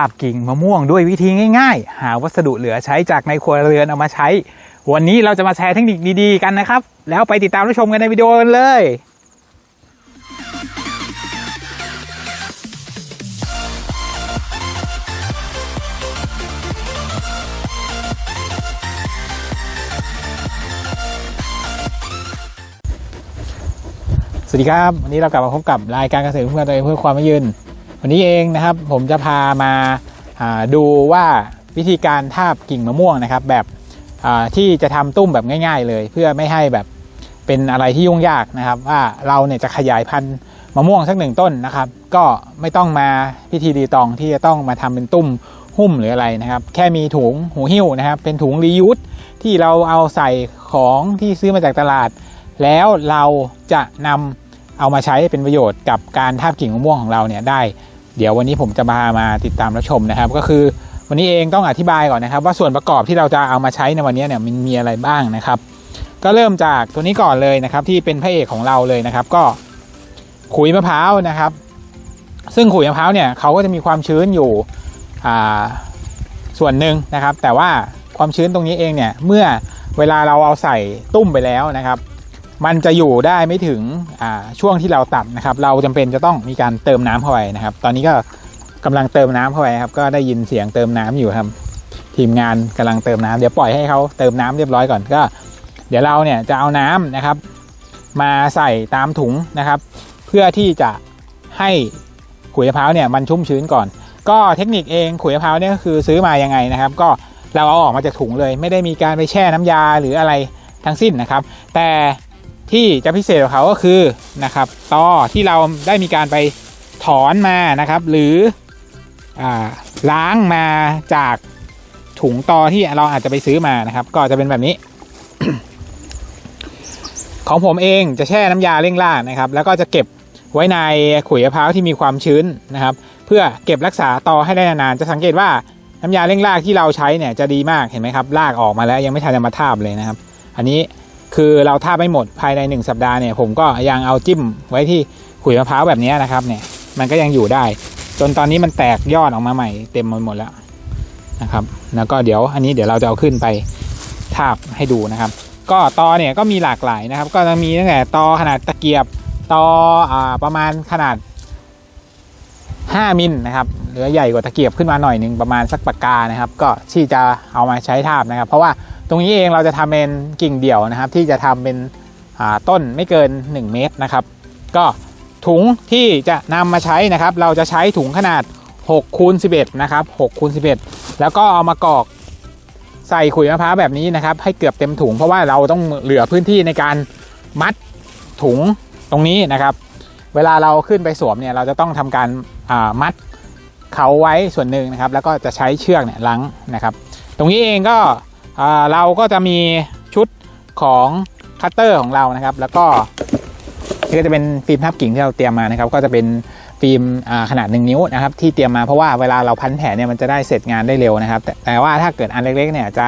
าบกิ่งมะม่วงด้วยวิธีง่าย ๆ หาวัสดุเหลือใช้จากในครัวเรือนเอามาใช้ วันนี้เราจะมาแชร์เทคนิคดีๆกันนะครับ แล้วไปติดตามรับชมกันในวิดีโอกันเลย สวัสดีครับ วันนี้เรากลับมาพบกับรายการเกษตรเพื่อตัวเองเพื่อความยั่งยืน วันนี้เองนะครับผมจะพามาดูว่าวิธีการทาบกิ่งมะม่วงนะครับ แบบที่จะทำตุ้มแบบง่าย ๆ เลย เพื่อไม่ให้แบบเป็นอะไรที่ยุ่งยากนะครับ ว่าเราเนี่ยจะขยายพันธุ์มะม่วงสักหนึ่งต้นนะครับ ก็ไม่ต้องมาพิธีรีตองที่จะต้องมาทำเป็นตุ้มหุ้มหรืออะไรนะครับ แค่มีถุงหูหิ้วนะครับ เป็นถุงรียูสที่เราเอาใส่ของที่ซื้อมาจากตลาด แล้วเราจะนำ เอามาใช้เป็นประโยชน์กับการทาบกิ่งมะม่วงของเราเนี่ยได้ เดี๋ยววันนี้ผมจะมามาติดตามรับชมนะครับ ก็คือวันนี้เองต้องอธิบายก่อนนะครับ ว่าส่วนประกอบที่เราจะเอามาใช้ในวันนี้เนี่ยมันมีอะไรบ้างนะครับ ก็เริ่มจากตัวนี้ก่อนเลยนะครับ ที่เป็นพระเอกของเราเลยนะครับ ก็ขุยมะพร้าวนะครับ ซึ่งขุยมะพร้าวเนี่ยเขาก็จะมีความชื้นอยู่ส่วนหนึ่งนะครับ แต่ว่าความชื้นตรงนี้เองเนี่ยเมื่อเวลาเราเอาใส่ตุ้มไปแล้วนะครับ มันจะอยู่ได้ไม่ถึงช่วงที่เราตัดนะครับ เราจำเป็นจะต้องมีการเติมน้ำเข้าไปนะครับ ตอนนี้ก็กำลังเติมน้ำเข้าไปครับ ก็ได้ยินเสียงเติมน้ำอยู่ครับ ทีมงานกำลังเติมน้ำเดี๋ยวปล่อยให้เขาเติมน้ำเรียบร้อยก่อนก็ เดี๋ยวเราเนี่ยจะเอาน้ำนะครับ มาใส่ตามถุงนะครับ เพื่อที่จะให้ขุยมะพร้าวเนี่ยมันชุ่มชื้นก่อน ก็เทคนิคเองขุยมะพร้าวเนี่ยก็คือซื้อมายังไงนะครับ ก็เราเอาออกมาจากถุงเลย ไม่ได้มีการไปแช่น้ำยาหรืออะไรทั้งสิ้นนะครับ แต่ ที่จะพิเศษกว่าเขาก็คือนะครับตอที่เราได้มีการไปถอนมานะครับ หรืออล้างมาจากถุงตอที่เราอาจจะไปซื้อมานะครับ ก็จะเป็นแบบนี้ ของผมเองจะแช่น้ำยาเร่งล่านะครับ แล้วก็จะเก็บไว้ในขุยมะพร้าวที่มีความชื้นนะครับ เพื่อเก็บรักษาตอให้ได้นานๆจะสังเกตว่าน้ำยาเร่งรากที่เราใช้เนี่ยจะดีมากเห็นไหมครับรากออกมาแล้วยังไม่ทันจะมาทาบเลยนะครับ อันนี้ คือเราทาไม่หมดภายใน 1 สัปดาห์เนี่ยผมก็ยังเอาจิ้มไว้ที่ขุยมะพร้าวแบบนี้นะครับเนี่ยมันก็ยังอยู่ได้ จนตอนนี้มันแตกยอดออกมาใหม่เต็มไปหมดแล้วนะครับ แล้วก็เดี๋ยวอันนี้เดี๋ยวเราจะเอาขึ้นไปทาบให้ดูนะครับ ก็ตอเนี่ยก็มีหลากหลายนะครับ ก็จะมีตั้งแต่ตอขนาดตะเกียบตออ่าประมาณขนาด 5 มิลนะครับหรือใหญ่กว่าตะเกียบขึ้นมาหน่อยหนึ่งประมาณสักปากกานะครับ ก็ที่จะเอามาใช้ทาบนะครับ เพราะว่า ตรงนี้เองเราจะทำเป็นกิ่งเดี่ยวนะครับ ที่จะทำเป็นต้นไม่เกิน 1 เมตรนะครับ ก็ถุงที่จะนำมาใช้นะครับ เราจะใช้ถุงขนาด6คูณ11นะครับ6คูณ11 แล้วก็เอามากรอกใส่ขุยมะพร้าวแบบนี้นะครับ ให้เกือบเต็มถุงเพราะว่าเราต้องเหลือพื้นที่ในการมัดถุงตรงนี้นะครับ เวลาเราขึ้นไปสวมเนี่ยเราจะต้องทำการามัดเขาไว้ส่วนหนึ่งนะครับ แล้วก็จะใช้เชือกเนี่ยลังนะครับ ตรงนี้เองก็ เราก็จะมีชุดของคัตเตอร์ของเรานะครับ แล้วก็นี่ก็จะเป็นฟิล์มทับกิ่งที่เราเตรียมมานะครับ ก็จะเป็นฟิล์มอ่าขนาด 1 นิ้วนะครับ ที่เตรียมมาเพราะว่าเวลาเราพันแผลเนี่ยมันจะได้เสร็จงานได้เร็วนะครับ แต่แต่ว่าถ้าเกิดอันเล็กๆเนี่ยจะ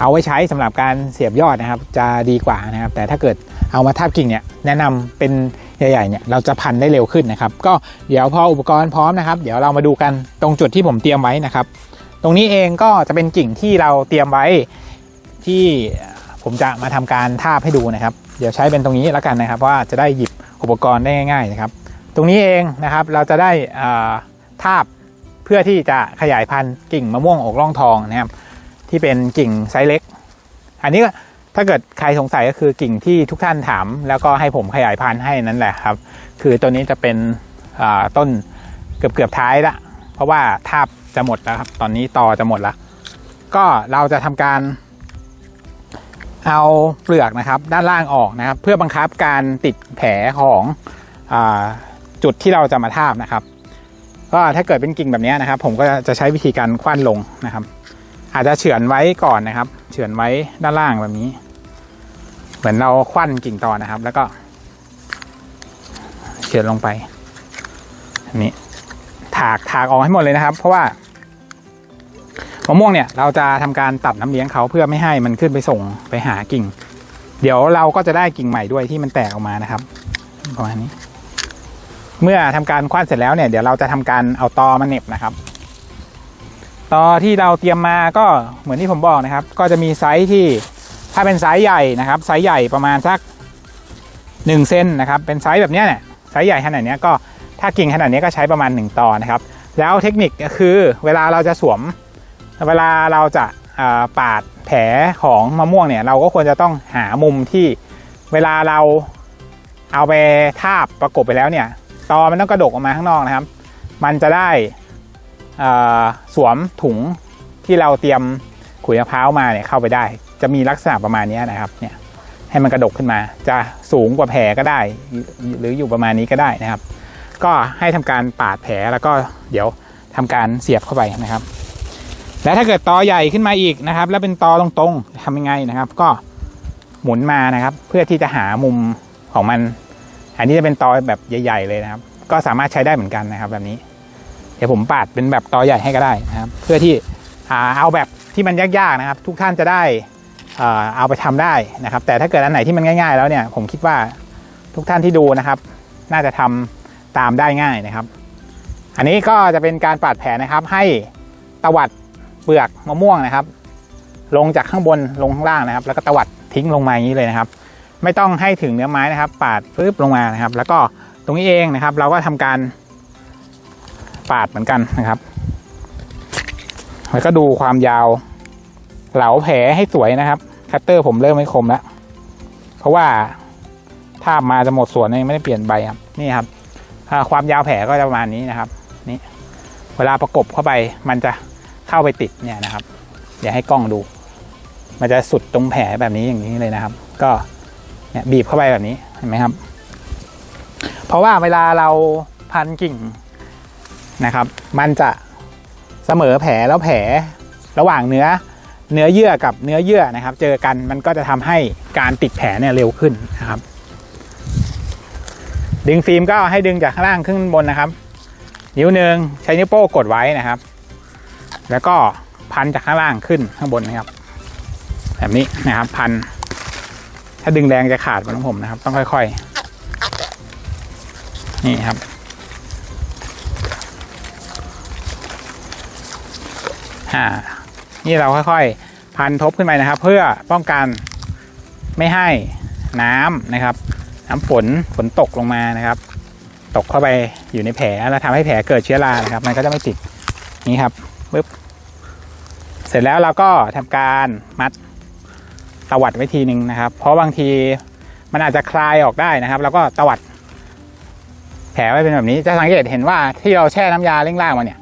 เอาไว้ใช้สำหรับการเสียบยอดนะครับ จะดีกว่านะครับ แต่ถ้าเกิดเอามาทับกิ่งเนี่ยแนะนำเป็นใหญ่ๆเนี่ยเราจะพันได้เร็วขึ้นนะครับ ก็เดี๋ยวพออุปกรณ์พร้อมนะครับ เดี๋ยวเรามาดูกันตรงจุดที่ผมเตรียมไว้นะครับ ตรงนี้เองก็จะเป็นกิ่งที่เราเตรียมไว้ที่ผมจะมาทำการทาบให้ดูนะครับ เดี๋ยวใช้เป็นตรงนี้แล้วกันนะครับ ว่าจะได้หยิบอุปกรณ์ได้ง่าย ๆ นะครับ ตรงนี้เองนะครับเราจะได้อ่าทาบเพื่อที่จะขยายพันธุ์กิ่งมะม่วงอกร่องทองนะครับ ที่เป็นกิ่งไซส์เล็ก อันนี้ก็ถ้าเกิดใครสงสัยก็คือกิ่งที่ทุกท่านถาม แล้วก็ให้ผมขยายพันธุ์ให้นั่นแหละครับ คือตัวนี้จะเป็นต้นเกือบเกือบท้ายละเพราะว่าทาบ จะหมดแล้วครับ ตอนนี้ต่อจะหมดแล้วก็เราจะทำการ เอาเปลือกนะครับ ด้านล่างออกนะครับ เพื่อบังคับการติดแผลของอจุดที่เราจะมาทาบนะครับ ก็ถ้าเกิดเป็นกิ่งแบบนี้นะครับ ผมก็จะใช้วิธีการคว้านลงนะครับ อาจจะเฉือนไว้ก่อนนะครับ เฉือนไว้ด้านล่างแบบนี้ เหมือนเราควันกิ่งตอนนะครับ แล้วก็เฉือนลงไปนนี้ถากถากออกให้หมดเลยนะครับ เพราะว่า มะม่วงเนี่ยเราจะทำการตัดน้ำเลี้ยงเขาเพื่อไม่ให้มันขึ้นไปส่งไปหากิ่ง เดี๋ยวเราก็จะได้กิ่งใหม่ด้วยที่มันแตกออกมานะครับประมาณนี้ เมื่อทำการคว้านเสร็จแล้วเนี่ยเดี๋ยวเราจะทำการเอาตอมาเน็บนะครับต่อที่เราเตรียมมาก็เหมือนที่ผมบอกนะครับ ก็จะมีไซส์ที่ถ้าเป็นไซส์ใหญ่นะครับไซส์ใหญ่ประมาณสัก1เซนนะครับ เป็นไซส์แบบนี้เนี่ยไซส์ใหญ่ขนาดนี้ก็ถ้ากิ่งขนาดนี้ก็ใช้ประมาณ 1ต่อนะครับ แล้วเทคนิคก็คือเวลาเราจะสวม เวลาเราจะปาดแผลของมะม่วงเนี่ยเราก็ควรจะต้องหามุมที่เวลาเราเอาไปทาบประกบไปแล้วเนี่ยตอมันต้องกระดกออกมาข้างนอกนะครับ มันจะได้สวมถุงที่เราเตรียมขุยมะพร้าวมาเนี่ยเข้าไปได้ จะมีลักษณะประมาณนี้นะครับเนี่ยให้มันกระดกขึ้นมา จะสูงกว่าแผลก็ได้ หรืออยู่ประมาณนี้ก็ได้นะครับ ก็ให้ทำการปาดแผลแล้วก็เดี๋ยวทำการเสียบเข้าไปนะครับ แล้วถ้าเกิดตอใหญ่ขึ้นมาอีกนะครับ แล้วเป็นตอตรงๆทำยังไงนะครับ ก็หมุนมานะครับ เพื่อที่จะหามุมของมัน อันนี้จะเป็นตอแบบใหญ่ ๆ เลยนะครับ ก็สามารถใช้ได้เหมือนกันนะครับ แบบนี้ เดี๋ยวผมปาดเป็นแบบตอใหญ่ให้ก็ได้นะครับ เพื่อที่อ่าเอาแบบที่มันยากๆนะครับ ทุกท่านจะได้อ่าเอาไปทำได้นะครับ แต่ถ้าเกิดอันไหนที่มันง่าย ๆ แล้วเนี่ยผมคิดว่าทุกท่านที่ดูนะครับ น่าจะทำตามได้ง่ายนะครับ อันนี้ก็จะเป็นการปาดแผลนะครับ ให้ตวัด เปลือกมะม่วงนะครับ ลงจากข้างบนลงข้างล่างนะครับ แล้วก็ตวัดทิ้งลงมาอย่างนี้เลยนะครับ ไม่ต้องให้ถึงเนื้อไม้นะครับ ปาดปึ๊บลงมานะครับ แล้วก็ตรงนี้เองนะครับ เราก็ทำการปาดเหมือนกันนะครับ แล้วก็ดูความยาว เหลาแผลให้สวยนะครับ คัตเตอร์ผมเริ่มไม่คมแล้ว เพราะว่าถ้ามาจะหมดส่วนยังไม่ได้เปลี่ยนใบครับ นี่ครับ ความยาวแผลก็จะประมาณนี้นะครับ นี่ เวลาประกบเข้าไปมันจะ เข้าไปติดเนี่ยนะครับ เดี๋ยวให้กล้องดู มันจะสุดตรงแผลแบบนี้อย่างนี้เลยนะครับ ก็เนี่ยบีบเข้าไปแบบนี้เห็นไหมครับ เพราะว่าเวลาเราพันกิ่งนะครับ มันจะเสมอแผลแล้วแผลระหว่างเนื้อเนื้อเยื่อกับเนื้อเยื่อนะครับ เจอกันมันก็จะทำให้การติดแผลเนี่ยเร็วขึ้นนะครับ ดึงฟิล์มก็ให้ดึงจากข้างล่างขึ้นบนนะครับ นิ้วหนึ่งใช้นิ้วโป้งกดไว้นะครับ แล้วก็พันจากข้างล่างขึ้นข้างบนนะครับ แบบนี้นะครับ พัน ถ้าดึงแรงจะขาดเหมือนของผมนะครับ ต้องค่อยๆ นี่ครับ อ่า นี่เราค่อยๆ พันทบขึ้นไปนะครับ เพื่อป้องกันไม่ให้น้ำนะครับ น้ำฝนฝนตกลงมานะครับ ตกเข้าไปอยู่ในแผลแล้วทำให้แผลเกิดเชื้อรานะครับ มันก็จะไม่ติดนี่ครับ ปึ๊บเสร็จแล้วเราก็ทำการมัดตวัดไว้ทีหนึ่งนะครับ เพราะบางทีมันอาจจะคลายออกได้นะครับ แล้วก็ตวัด แผลไว้เป็นแบบนี้จะสังเกตเห็นว่าที่เราแช่น้ำยาเร่งรากมาเนี่ย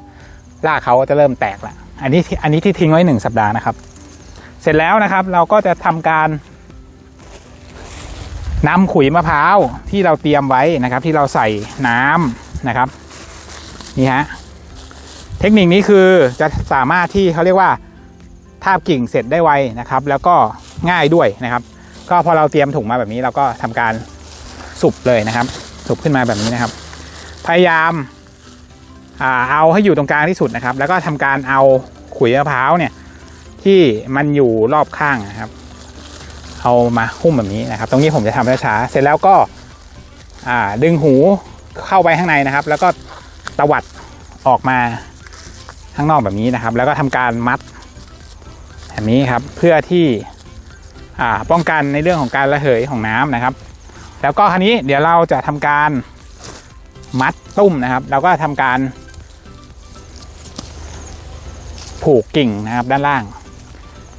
รากเขาจะเริ่มแตกล้วอันนี้อันนี้ที่ทิ้งไว้หนึ่งสัปดาห์นะครับ เสร็จแล้วนะครับเราก็จะทำการนำขุยมะพร้าวที่เราเตรียมไว้นะครับ ที่เราใส่น้ำนะครับ นี่ฮะ เทคนิคนี้คือจะสามารถที่เขาเรียกว่าทาบกิ่งเสร็จได้ไวนะครับ แล้วก็ง่ายด้วยนะครับ ก็พอเราเตรียมถุงมาแบบนี้เราก็ทำการสุบเลยนะครับ สุบขึ้นมาแบบนี้นะครับ พยายามเอาให้อยู่ตรงกลางที่สุดนะครับ แล้วก็ทำการเอาขุยมะพร้าวเนี่ยที่มันอยู่รอบข้างนะครับ เอามาหุ้มแบบนี้นะครับ ตรงนี้ผมจะทำช้าๆเสร็จแล้วก็ดึงหูเข้าไปข้างในนะครับ แล้วก็ตวัดออกมา ข้างนอกแบบนี้นะครับ แล้วก็ทำการมัดแบบนี้ครับเพื่อที่ป้องกันในเรื่องของการระเหยของน้ำนะครับ แล้วก็คราวนี้เดี๋ยวเราจะทำการมัดตุ้มนะครับแล้วก็ทำการ ผูกกิ่งนะครับด้านล่าง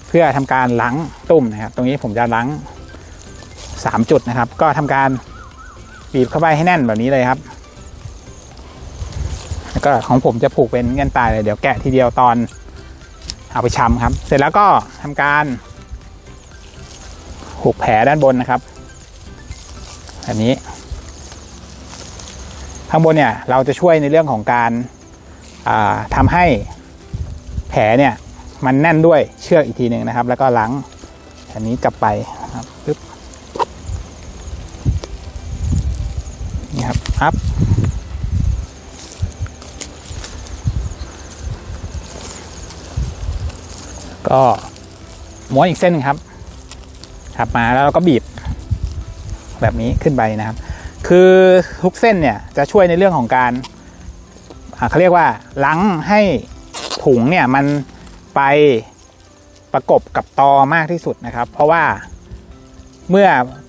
เพื่อทำการล้างตุ้มนะครับ ตรงนี้ผมจะล้างสามจุดนะครับ ก็ทำการบีบเข้าไปให้แน่นแบบนี้เลยครับ ก็ของผมจะผูกเป็นเงื่อนตายเลยเดี๋ยวแกะทีเดียวตอนเอาไปชำครับ เสร็จแล้วก็ทำการผูกแผลด้านบนนะครับแบบนี้ ข้างบนเนี่ยเราจะช่วยในเรื่องของการาทำให้แผลเนี่ยมันแน่นด้วยเชือกอีกทีหนึ่งนะครับ แล้วก็ล้างอันนี้กลับไปนะครับปึ๊บนี่ครับอัพ ก็ม้วนอีกเส้นหนึงครับขับมาแล้วเราก็บีบแบบนี้ขึ้นไปนะครับ คือทุกเส้นเนี่ยจะช่วยในเรื่องของการเขาเรียกว่าล้างให้ถุงเนี่ยมันไปประกบกับตอมากที่สุดนะครับ เพราะว่าเมื่อ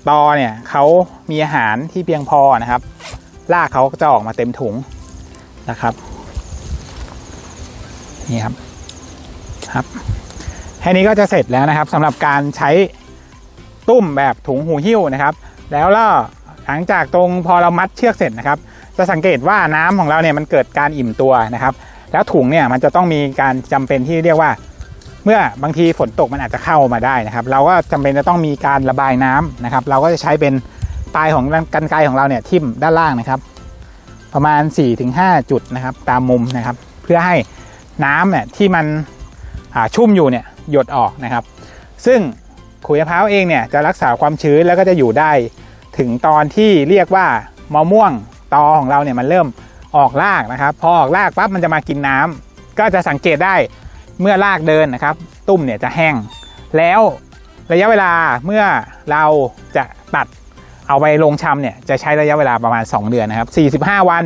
ตอเนี่ยเขามีอาหารที่เพียงพอนะครับรากเขาก็จะออกมาเต็มถุงนะครับ นี่ครับครับ ค่นี้ก็จะเสร็จแล้วนะครับสำหรับการใช้ตุ้มแบบถุงหูหิ้วนะครับ แล้วก็หลังจากตรงพอเรามัดเชือกเสร็จนะครับ จะสังเกตว่าน้ำของเราเนี่ยมันเกิดการอิ่มตัวนะครับ แล้วถุงเนี่ยมันจะต้องมีการจำเป็นที่เรียกว่า เมื่อบางทีฝนตกมันอาจจะเข้ามาได้นะครับ เราก็จำเป็นจะต้องมีการระบายน้ำนะครับ เราก็จะใช้เป็นปลายของกันไกรของเราเนี่ยทิ่มด้านล่างนะครับ ประมาณ 4-5 จุดนะครับ ตามมุมนะครับ เพื่อให้น้ำเนี่ยที่มันชุ่มอยู่เนี่ย หยดออกนะครับ ซึ่งขุยมะพร้าวเองเนี่ยจะรักษาความชื้นแล้วก็จะอยู่ได้ถึงตอนที่เรียกว่ามะม่วงตอของเราเนี่ยมันเริ่มออกรากนะครับ พอออกรากปั๊บมันจะมากินน้ำก็จะสังเกตได้เมื่อรากเดินนะครับ ตุ้มเนี่ยจะแห้ง แล้วระยะเวลาเมื่อเราจะตัดเอาไปลงชำเนี่ยจะใช้ระยะเวลาประมาณ 2 เดือนนะครับ45 วัน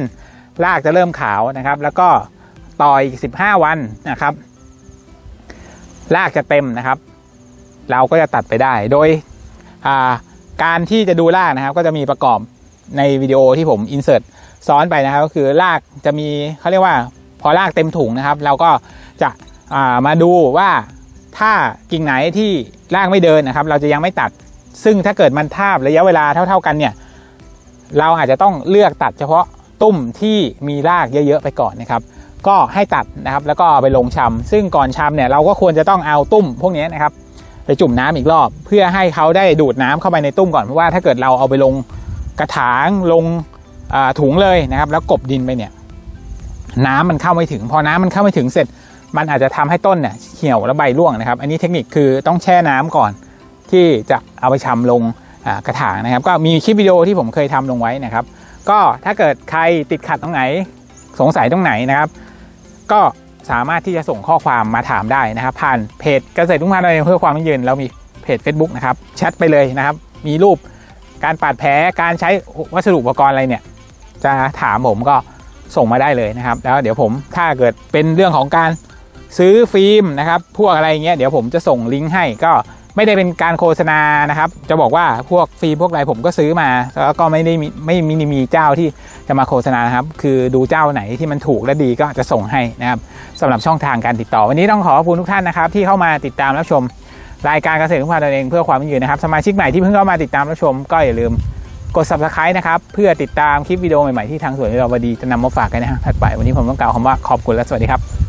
รากจะเริ่มขาวนะครับ แล้วก็ต่ออีก 15 วันนะครับ รากจะเต็มนะครับ เราก็จะตัดไปได้ โดยาการที่จะดูรากนะครับ ก็จะมีประกอบในวิดีโอที่ผมอินเสิร์ตซ้อนไปนะครับ ก็คือรากจะมีเขาเรียกว่าพอรากเต็มถุงนะครับ เราก็จะามาดูว่าถ้ากิ่งไหนที่รากไม่เดินนะครับ เราจะยังไม่ตัด ซึ่งถ้าเกิดมันทาบระยะเวลาเท่า ๆกันเนี่ย เราอาจจะต้องเลือกตัดเฉพาะตุ้มที่มีรากเยอะๆไปก่อนนะครับ ก็ให้ตัดนะครับ แล้วก็ไปลงชำซึ่งก่อนชำเนี่ยเราก็ควรจะต้องเอาตุ้มพวกนี้นะครับ ไปจุ่มน้ำอีกรอบ เพื่อให้เขาได้ดูดน้ำเข้าไปในตุ้มก่อนเพราะว่าถ้าเกิดเราเอาไปลงกระถางลงถุงเลยนะครับ แล้วกบดินไปเนี่ยน้ำมันเข้าไม่ถึง พอน้ำมันเข้าไม่ถึงเสร็จ มันอาจจะทำให้ต้นเนี่ยเหี่ยวและใบร่วงนะครับ อันนี้เทคนิคคือต้องแช่น้ำก่อนที่จะเอาไปชำลงกระถางนะครับ ก็มีคลิปวิดีโอที่ผมเคยทำลงไว้นะครับ ก็ถ้าเกิดใครติดขัดตรงไหนสงสัยตรงไหนนะครับ ก็สามารถที่จะส่งข้อความมาถามได้นะครับ ผ่านเพจเกษตรทุ่งพาเราเอเพื่อความยั่งยืนเรามีเพจ Facebook นะครับแชทไปเลยนะครับ มีรูปการปาดแผลการใช้วัสดุอุปกรณ์อะไรเนี่ย จะถามผมก็ส่งมาได้เลยนะครับ แล้วเดี๋ยวผมถ้าเกิดเป็นเรื่องของการซื้อฟิล์มนะครับ พวกอะไรเงี้ยเดี๋ยวผมจะส่งลิงก์ให้ก็ ไม่ได้เป็นการโฆษณานะครับ จะบอกว่าพวกฟิล์มพวกอะไรผมก็ซื้อมา แล้วก็ไม่ได้มีไม่มีมีเจ้าที่จะมาโฆษณานะครับ คือดูเจ้าไหนที่มันถูกและดีก็จะส่งให้นะครับสำหรับช่องทางการติดต่อ วันนี้ต้องขอขอบคุณทุกท่านนะครับ ที่เข้ามาติดตามรับชม รายการเกษตรทุกพาตัวเองเพื่อความยั่งยืนนะครับสมาชิกใหม่ที่เพิ่งเข้ามาติดตามรับชม ก็อย่าลืมกด subscribe นะครับเพื่อติดตามคลิปวิดีโอใหม่ๆที่ทางสวนเราวดีจะนำมาฝากกันนะฮะถัดไปวันนี้ผมต้องกล่าวคำว่าขอบคุณและสวัสดีครับ